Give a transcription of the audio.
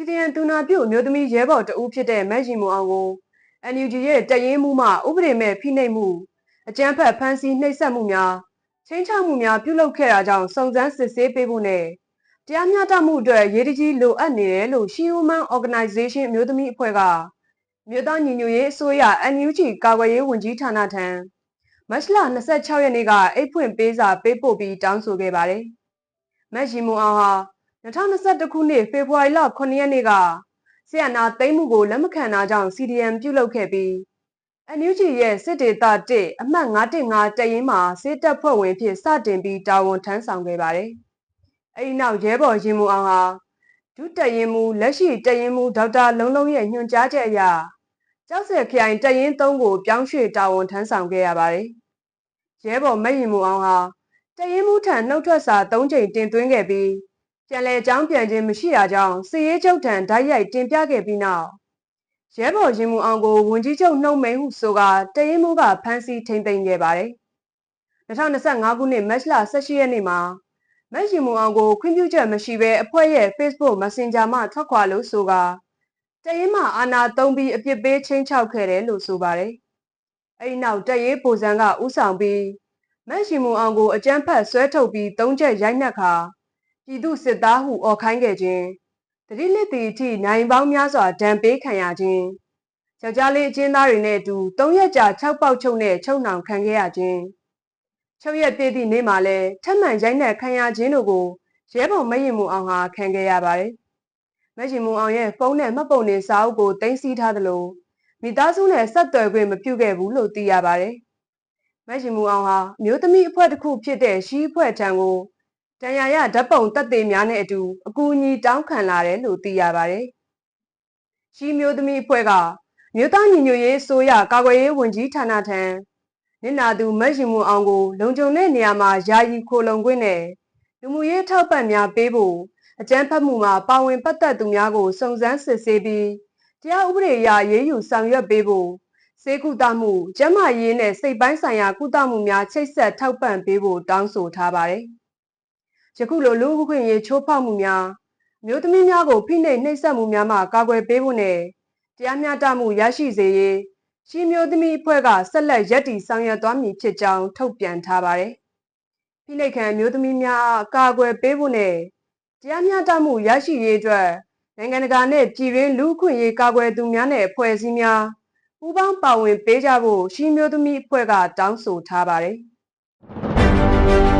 စီဒီအန်တူနာပြုတ်အမျိုးသမီးရဲဘော်တဦးဖြစ်တဲ့မက်ရီမိုအောင်ကို NUG ရဲ့တရင်မှုမှဥပဒေမဲ့ဖိနှိပ်မှုအကြမ်းဖက်ဖမ်းဆီးနှိပ်စက်မှုများချင်းချမှုများပြုလုပ်ခဲ့တာကြောင့်စုံစမ်းစစ်ဆေးပေးဖို့နဲ့တရားမျှတမှုအတွက်ရေးတကြီးလိုအပ်နေတယ်လို့ She Woman Organization အမျိုးသမီးအဖွဲ့ကမြို့သားညီညွတ်ရေးအစိုးရ NUG ကာကွယ်ရေးဝန်ကြီးဌာနထံမတ်လ26ရက်နေ့ကအိတ်ဖွင့်ပေးစာပေးပို့ပြီးတောင်းဆိုခဲ့ပါတယ်။မက်ရီမိုအောင်ဟာ 2021ခုနှစ်ဖေဖော်ဝါရီလ9ရက်နေ့ကဆီယနာသိမ်းမှုကိုလက်မခံတာကြောင့် CDM ပြုလုပ်ခဲ့ပြီး NUG ရဲ့စစ်ဒေသ1အမှတ်915တရင်မှာစစ်တပ်ဖွဲ့ဝင်ဖြစ်စတင်ပြီးတာဝန်ထမ်းဆောင်ခဲ့ပါတယ်။အဲဒီနောက်ရဲဘော်ရင်မူအောင်ဟာဒုတရင်မူလက်ရှိတရင်မူဒေါက်တာလုံးလုံးရဲ့ညွှန်ကြားချက်အရကျောက်ဆယ်ခရိုင်တရင်3ကိုပြောင်းရွှေ့တာဝန်ထမ်းဆောင်ခဲ့ရပါတယ်။ရဲဘော်မက်ရင်မူအောင်ဟာတရင်မူထံနှုတ်ထွက်စာ၃ချိန်တင်သွင်းခဲ့ပြီး ပြန်လည်ကြောင်းပြန်ခြင်းမရှိတာကြောင့်စစ်ရေးချုပ်ထံဓာတ်ရိုက်တင်ပြခဲ့ပြီးနောက်ရဲဘော်ရင်မူအောင်ကိုဝန်ကြီးချုပ်နှုတ်မိန်ဟုဆိုကတရင်မှုကဖမ်းဆီးထိန်သိမ်းခဲ့ပါတယ်။2025ခုနှစ်မတ်လ18ရက်နေ့မှာမက်ရင်မူအောင်ကိုခွင့်ပြုချက်မရှိဘဲအဖွဲ့ရဲ့ Facebook Messenger မှထွက်ခွာလို့ဆိုကတရင်မှအာနာသုံးပြီးအပြစ်ပေးချင်းချောက်ခဲ့တယ်လို့ဆိုပါတယ်။အဲဒီနောက်တရေးပိုစံကဥဆောင်ပြီးမက်ရင်မူအောင်ကိုအကြမ်းဖက်ဆွဲထုတ်ပြီးသုံးချက်ရိုက်နှက်ခါ ပြည်သူစစ်သားဟုအော်ခိုင်းခဲ့ခြင်းတတိလစ်တီအထိနိုင်ပေါင်းများစွာဒဏ်ပေးခံရခြင်းယောက်ျားလေးအချင်းသားတွေနဲ့အတူ၃ရက်ကြာ၆ပေါက်ချုပ်နဲ့ချုပ်နှောင်ခံခဲ့ရခြင်းချုပ်ရက်ပြည့်သည့်နေ့မှာလဲထပ်မံရိုက်နှက်ခံရခြင်းတို့ကိုရဲဘော်မရင်မူအောင်ဟာခံခဲ့ရပါတယ်မရင်မူအောင်ရဲ့ဖုန်းနဲ့မှတ်ပုံတင်စာအုပ်ကိုတင်စီထားသလိုမိသားစုနဲ့ဆက်သွယ်ခွင့်မပြုခဲ့ဘူးလို့သိရပါတယ်မရင်မူအောင်ဟာမျိုးသမီးအဖွဲ့တစ်ခုဖြစ်တဲ့ရှီးအဖွဲ့ထံကို တန်ရာရဓာတ်ပုံတက်သေးများနဲ့အတူအကူအညီတောင်းခံလာတယ်လို့သိရပါတယ်။ရှီမျိုးသမီးအဖွဲ့ကမြို့သားညီညွတ်ရေးအစိုးရကာကွယ်ရေးဝန်ကြီးဌာနထံနင်နာသူမက်ရှင်မူအောင်ကို လုံခြုံတဲ့နေရာမှာယာယီခိုလုံခွင့်နဲ့လူမှုရေးထောက်ပံ့များပေးဖို့အကြမ်းဖက်မှုမှာပါဝင်ပတ်သက်သူများကိုစုံစမ်းစစ်ဆေးပြီးတရားဥပဒေအရရေးယူဆောင်ရွက်ပေးဖို့စေကုသမှုကျန်းမာရေးနဲ့စိတ်ပိုင်းဆိုင်ရာကုသမှုများချိတ်ဆက်ထောက်ပံ့ပေးဖို့တောင်းဆိုထားပါတယ်။ ယခုလိုလူ့အခွင့်အရေးချိုးဖောက်မှုများမျိုးသမီးများကိုဖိနှိပ်နှိပ်စက်မှုများမှကာကွယ်ပေးဖို့နဲ့တရားမျှတမှုရရှိစေရေးရှီမျိုးသမီးအဖွဲ့ကဆက်လက်ရည်တည်ဆောင်ရွက်သွားမည်ဖြစ်ကြောင်းထုတ်ပြန်ထားပါတယ်။ဖိနှိပ်ခံမျိုးသမီးများကာကွယ်ပေးဖို့နဲ့တရားမျှတမှုရရှိရေးအတွက်နိုင်ငံတကာနဲ့ပြည်တွင်းလူ့အခွင့်အရေးကာကွယ်သူများနဲ့အဖွဲ့အစည်းများပူးပေါင်းပါဝင်ပေးကြဖို့ရှီမျိုးသမီးအဖွဲ့ကတောင်းဆိုထားပါတယ်။